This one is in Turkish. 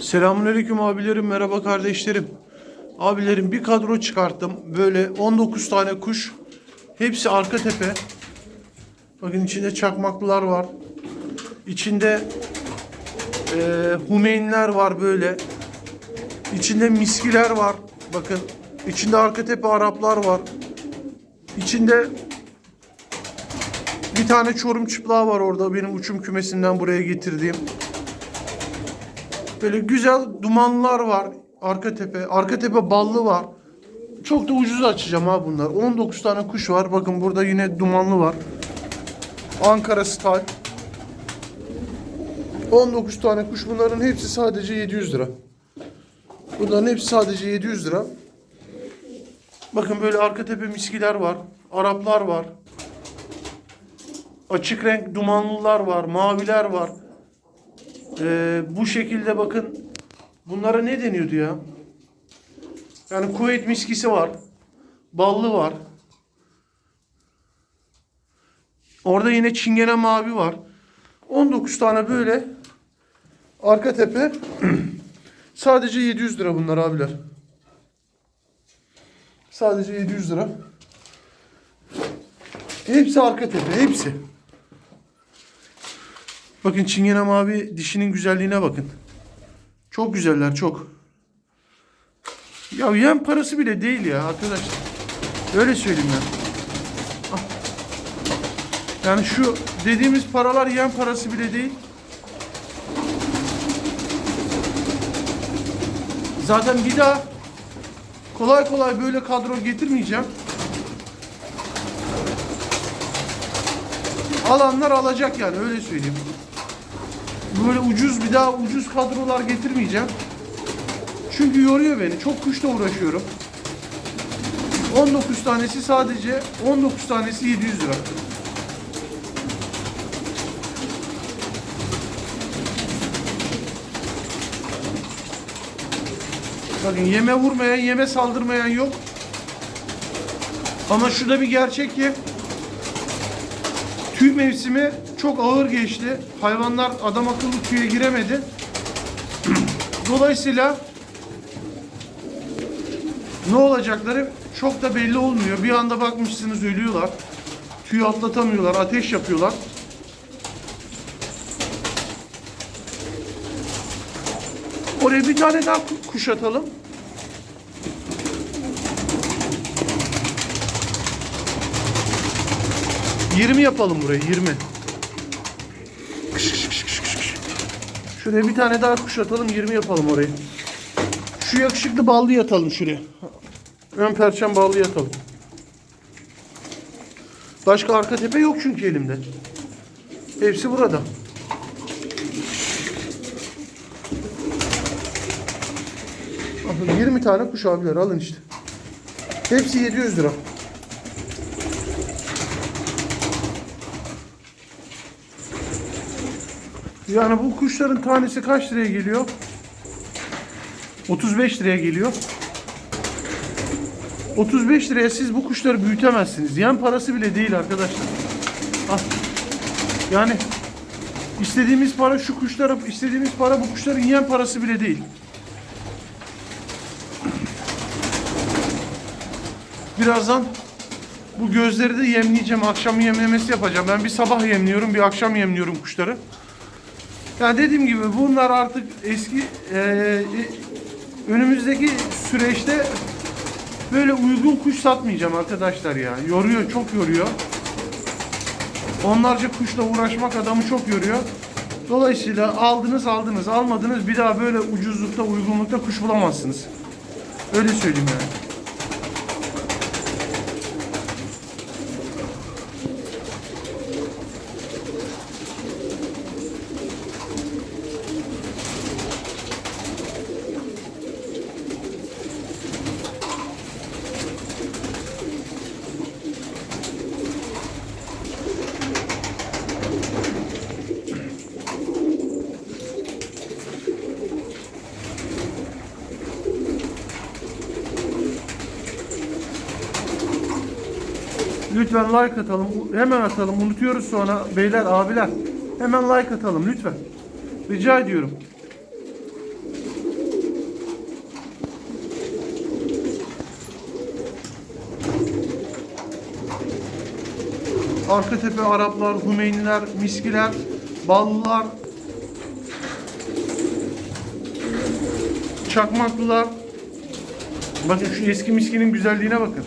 Selamünaleyküm abilerim, merhaba kardeşlerim. Abilerim bir kadro çıkarttım. Böyle 19 tane kuş. Hepsi arka tepe. Bakın içinde çakmaklılar var. İçinde eee Humeynler var böyle. İçinde miskiler var. Bakın içinde arka tepe Araplar var. İçinde bir tane çorum çıplağı var orada benim uçum kümesinden buraya getirdiğim. Böyle güzel dumanlar var. Arka tepe. Arka tepe ballı var. Çok da ucuz açacağım ha bunlar. 19 tane kuş var. Bakın burada yine dumanlı var. Ankara Stal. 19 tane kuş. Bunların hepsi sadece 700 lira. Bunların hepsi sadece 700 lira. Bakın böyle arka tepe miskiler var. Araplar var. Açık renk dumanlılar var. Maviler var. Ee, bu şekilde bakın bunlara ne deniyordu ya? Yani Kuveyt miskisi var. Ballı var. Orada yine çingene mavi var. 19 tane böyle arka tepe sadece 700 lira bunlar abiler. Sadece 700 lira. Hepsi arka tepe, hepsi. Bakın çingene mavi dişinin güzelliğine bakın. Çok güzeller çok. Ya yem parası bile değil ya arkadaşlar. Öyle söyleyeyim ben. Ah. Yani şu dediğimiz paralar yem parası bile değil. Zaten bir daha kolay kolay böyle kadro getirmeyeceğim. Alanlar alacak yani öyle söyleyeyim. Böyle ucuz bir daha ucuz kadrolar getirmeyeceğim. Çünkü yoruyor beni. Çok kuşla uğraşıyorum. 19 tanesi sadece 19 tanesi 700 lira. Bakın yeme vurmayan, yeme saldırmayan yok. Ama şurada bir gerçek ki tüy mevsimi çok ağır geçti. Hayvanlar adam akıllı tüye giremedi. Dolayısıyla ne olacakları çok da belli olmuyor. Bir anda bakmışsınız ölüyorlar. Tüyü atlatamıyorlar, ateş yapıyorlar. Oraya bir tane daha ku- kuş atalım. Yirmi yapalım buraya, yirmi. Şuraya bir tane daha kuş atalım, 20 yapalım orayı. Şu yakışıklı ballı yatalım şuraya. Ön perçem ballı yatalım. Başka arka tepe yok çünkü elimde. Hepsi burada. Bakın 20 tane kuş abiler alın işte. Hepsi 700 lira. Yani bu kuşların tanesi kaç liraya geliyor? 35 liraya geliyor. 35 liraya siz bu kuşları büyütemezsiniz. Yem parası bile değil arkadaşlar. Ah. Yani istediğimiz para şu kuşlara, istediğimiz para bu kuşların yem parası bile değil. Birazdan bu gözleri de yemleyeceğim. Akşam yemlemesi yapacağım. Ben bir sabah yemliyorum, bir akşam yemliyorum kuşları. Yani dediğim gibi bunlar artık eski e, e, önümüzdeki süreçte böyle uygun kuş satmayacağım arkadaşlar ya. Yoruyor, çok yoruyor. Onlarca kuşla uğraşmak adamı çok yoruyor. Dolayısıyla aldınız aldınız, almadınız bir daha böyle ucuzlukta, uygunlukta kuş bulamazsınız. Öyle söyleyeyim yani. Lütfen like atalım. Hemen atalım. Unutuyoruz sonra beyler, abiler. Hemen like atalım lütfen. Rica ediyorum. Arkatepe Araplar, Hümeyniler, Miskiler, Ballılar, Çakmaklılar. Bakın şu eski miskinin güzelliğine bakın.